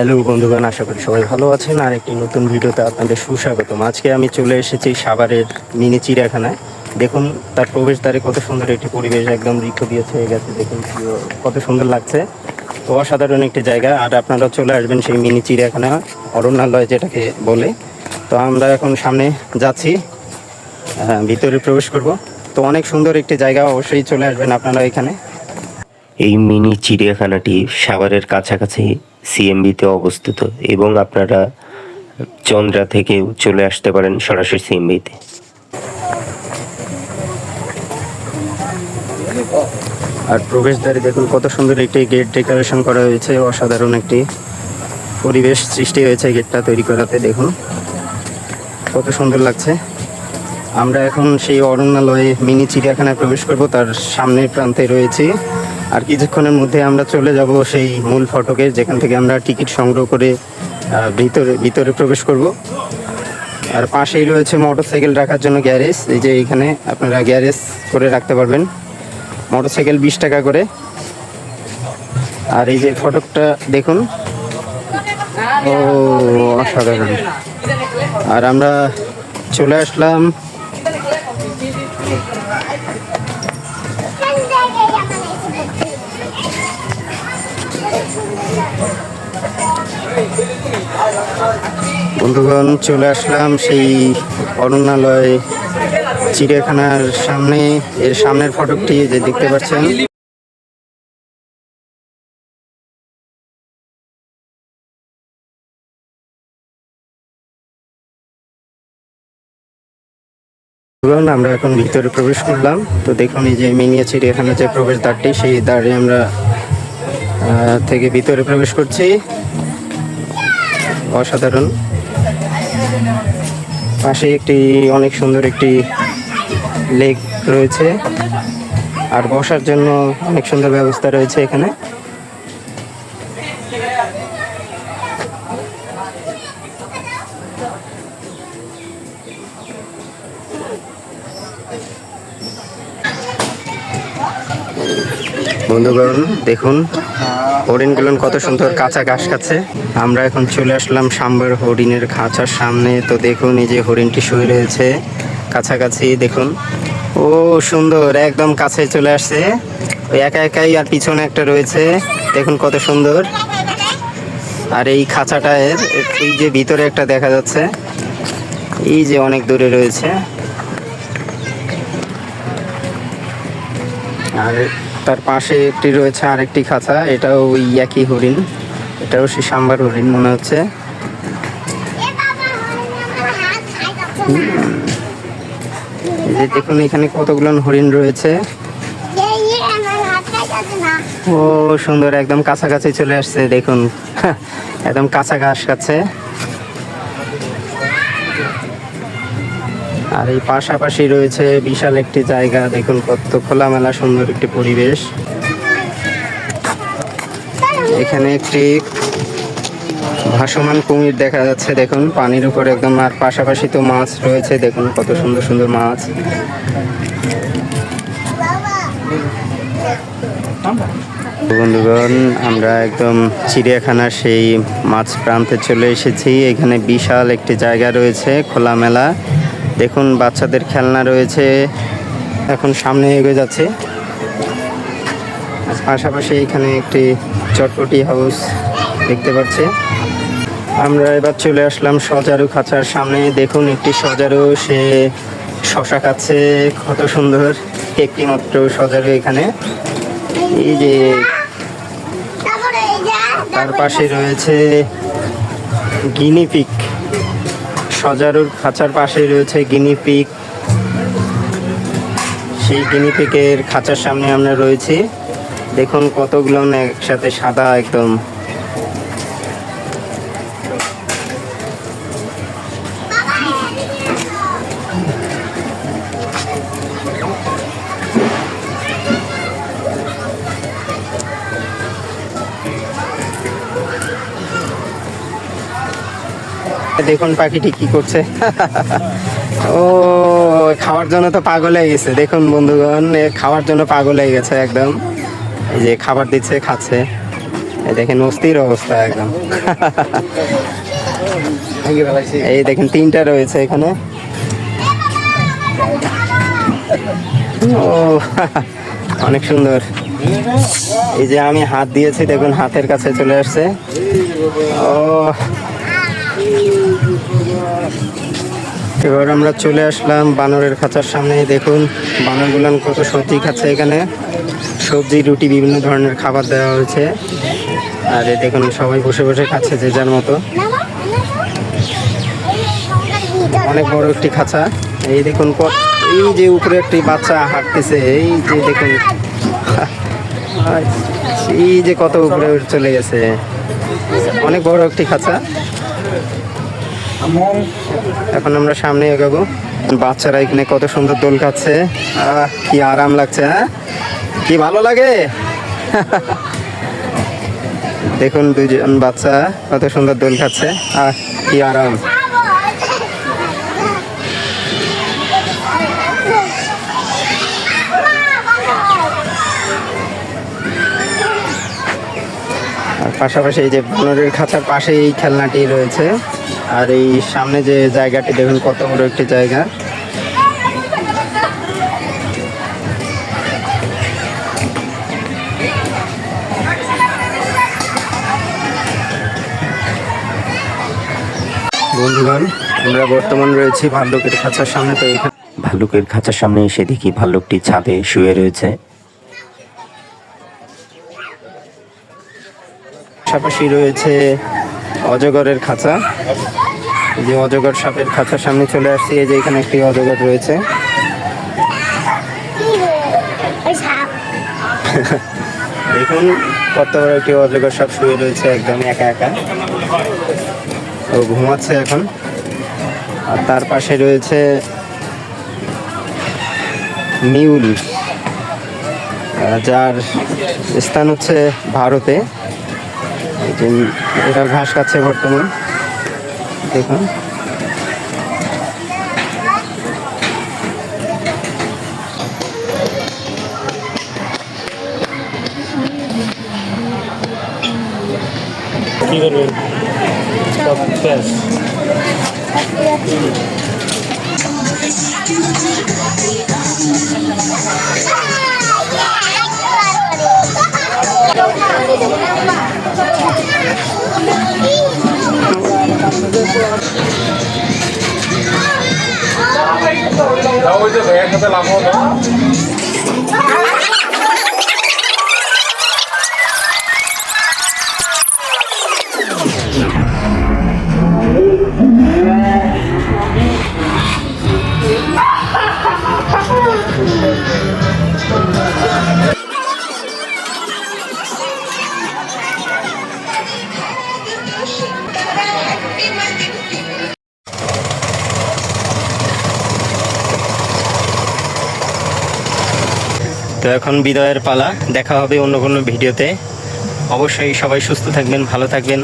Hello বন্ধুগণ, আশা করি সবাই ভালো আছেন। আর একটি নতুন ভিডিওতে আপনাদের সুস্বাগতম। আজকে আমি চলে এসেছি সাভারের মিনি চিড়িয়াখানায়। দেখুন, তার প্রবেশদ্বারে কত সুন্দর একটি পরিবেশ একদম ঋতু দিয়ে হয়ে গেছে। দেখুন কত সুন্দর লাগছে। তো অসাধারণ একটি জায়গা। আর আপনারা চলে আসবেন সেই মিনি চিড়িয়াখানা, অরণ্যালয় যেটাকে বলে। তো আমরা এখন সামনে যাচ্ছি ভিতরে প্রবেশ করব। তো অনেক সুন্দর একটি জায়গা, অবশ্যই চলে আসবেন আপনারা এখানে। এই মিনি চিড়িয়াখানাটি সাভারের কাছাকাছি সিএমবিতে অবস্থিত এবং আপনারা চন্দ্রা থেকেও চলে আসতে পারেন সরাসরি সিএমবিতে আর প্রবেশদ্বারে দেখুন কত সুন্দর একটি গেট ডেকোরেশন করা হয়েছে, অসাধারণ একটি পরিবেশ সৃষ্টি হয়েছে গেটটা তৈরি করাতে, দেখুন। কত সুন্দর লাগছে। আমরা এখন সেই অরণ্যালয়ে, মিনি চিড়িয়াখানায় প্রবেশ করব, তার সামনের প্রান্তে রয়েছি। আর কিছুক্ষণের মধ্যে আমরা চলে যাব সেই মূল ফটকে, যেখান থেকে আমরা টিকিট সংগ্রহ করে ভিতরে ভিতরে প্রবেশ করব। আর পাশেই রয়েছে মোটরসাইকেল রাখার জন্য গ্যারেজ। এই যে এখানে আপনারা গ্যারেজ করে রাখতে পারবেন। মোটরসাইকেল বিশ টাকা করে। আর এই যে ফটকটা দেখুন। ও, অসাধারণ। আর আমরা চলে আসলাম বন্ধুগণ, চলে আসলাম সেই অরণ্যালয় চিড়িয়াখানার সামনে। এর সামনের ফটকটি যে দেখতে পাচ্ছেন আমরা এখন ভিতরে প্রবেশ করলাম। তো দেখুন, এই যে মিনিয়ে চিড়িয়াখানার যে প্রবেশ দ্বারটি সেই দ্বারে আমরা থেকে ভিতরে প্রবেশ করছি। অসাধারণ। পাশে একটি, অনেক সুন্দর একটি লেক রয়েছে। আর বসার জন্য অনেক সুন্দর ব্যবস্থা রয়েছে এখানে। বন্ধুগণ, দেখুন হরিণগুলো কত সুন্দর কাঁচা ঘাস খাচ্ছে। আমরা এখন চলে আসলাম সাম্বার হরিণের খাঁচার সামনে। তো দেখুন, এই যে হরিণটি শুয়ে রয়েছে কাছাকাছি, দেখুন। ও, সুন্দর, একদম কাছে চলে আসছে। ওই একা একাই আর পিছনে একটা রয়েছে। দেখুন কত সুন্দর। আর এই খাঁচাটার এই যে ভিতরে একটা দেখা যাচ্ছে, এই যে অনেক দূরে রয়েছে। আর তার পাশে একটি রয়েছে আরেকটি খাঁচা, এটাও ওই একই হরিণ। এটাও সে সাম্বার হরিণ মনে হচ্ছে। দেখুন, এখানে কতগুলো হরিণ রয়েছে। ও, সুন্দর, একদম কাছাকাছি চলে আসছে, দেখুন। একদম কাঁচা ঘাস আর এই পাশাপাশি রয়েছে বিশাল একটি জায়গা, দেখুন কত খোলামেলা সুন্দর একটি পরিবেশ। এখানে একটি ভাসমান কুমির দেখা যাচ্ছে, দেখুন, পানির উপর একদম, আর পাশাপাশি তো মাছ রয়েছে, দেখুন কত সুন্দর সুন্দর মাছ। বন্ধুগণ, আমরা একদম চিড়িয়াখানার সেই মাছ প্রান্তে চলে এসেছি। এখানে বিশাল একটি জায়গা রয়েছে খোলামেলা। দেখুন, বাচ্চাদের খেলনা রয়েছে। এখন সামনে এগিয়ে যাচ্ছে। পাশাপাশি এখানে একটি চটপটি হাউস দেখতে পাচ্ছি। আমরা এবার চলে আসলাম সজারু খাঁচার সামনে। দেখুন, একটি সজারু, সে শশা খাচ্ছে। কত সুন্দর একটি মাত্র সজারু এখানে। এই যে তার পাশে রয়েছে গিনিপিক। সজারুর খাঁচার পাশে রয়েছে গিনিপিক সেই গিনিপিকের খাঁচার সামনে আমরা রয়েছি। দেখুন কতগুলো একসাথে সাদা একদম। দেখুন পাখিটি কি করছে। ও, খাওয়ার জন্য তো পাগল হয়ে গেছে। দেখুন বন্ধুগণ খাওয়ার জন্য পাগল হয়ে গেছে একদম। এই যে খাবার দিচ্ছে, খাচ্ছে। দেখেন অস্থির অবস্থা একদম। এই দেখেন তিনটা রয়েছে এখানে। ও, অনেক সুন্দর। এই যে আমি হাত দিয়েছি, দেখুন হাতের কাছে চলে আসছে। ও এবার আমরা চলে আসলাম বানরের খাঁচার সামনে দেখুন বানরগুলান কত সবজি খাচ্ছে এখানে। সবজি, রুটি, বিভিন্ন ধরনের খাবার দেওয়া হয়েছে। আর দেখুন, সবাই বসে বসে খাচ্ছে যে যার মতো। অনেক বড় একটি খাঁচা। এই দেখুন এই যে উপরে একটি বাচ্চা হাঁটতেছে, এই যে দেখুন। এই যে কত উপরে চলে গেছে। অনেক বড় একটি খাঁচা। এখন আমরা সামনে এগাবো। বাচ্চারা এখানে কত সুন্দর দোল খাচ্ছে কি আরাম লাগছে হ্যাঁ? কি ভালো লাগে? দেখুন দুজন বাচ্চা কত সুন্দর দোল খাচ্ছে আহ, কি আরাম। আর পাশাপাশি এই যে বানরের খাঁচার পাশে এই খেলনাটি রয়েছে। আর এই সামনে যে জায়গাটি দেখুন কত বড় একটি জায়গা। বন্ধুগণ আমরা বর্তমান রয়েছি ভাল্লুকের খাঁচার সামনে তো এখানে ভাল্লুকের খাঁচার সামনে এসে দেখি ভাল্লুকটি ছাদে শুয়ে রয়েছে। পাশাপাশি রয়েছে অজগরের খাঁচা। যে অজগর সাপের খাঁচার সামনে চলে আসছি এই যে এখানে একটি অজগর রয়েছে। দেখুন কত বড় একটি অজগর সাপ শুয়ে রয়েছে একদম একা একা। ও ঘুমাচ্ছে এখন। আর তার পাশে রয়েছে মিউল যার স্থান হচ্ছে ভারতে। এটা ঘাস খাচ্ছে বর্তমান। দেখুন। কি করবেন সব ভাইয়ের সাথে লাভ হলো তো এখন বিদায়ের পালা, দেখা হবে অন্য কোনো ভিডিওতে। অবশ্যই সবাই সুস্থ থাকবেন, ভালো থাকবেন।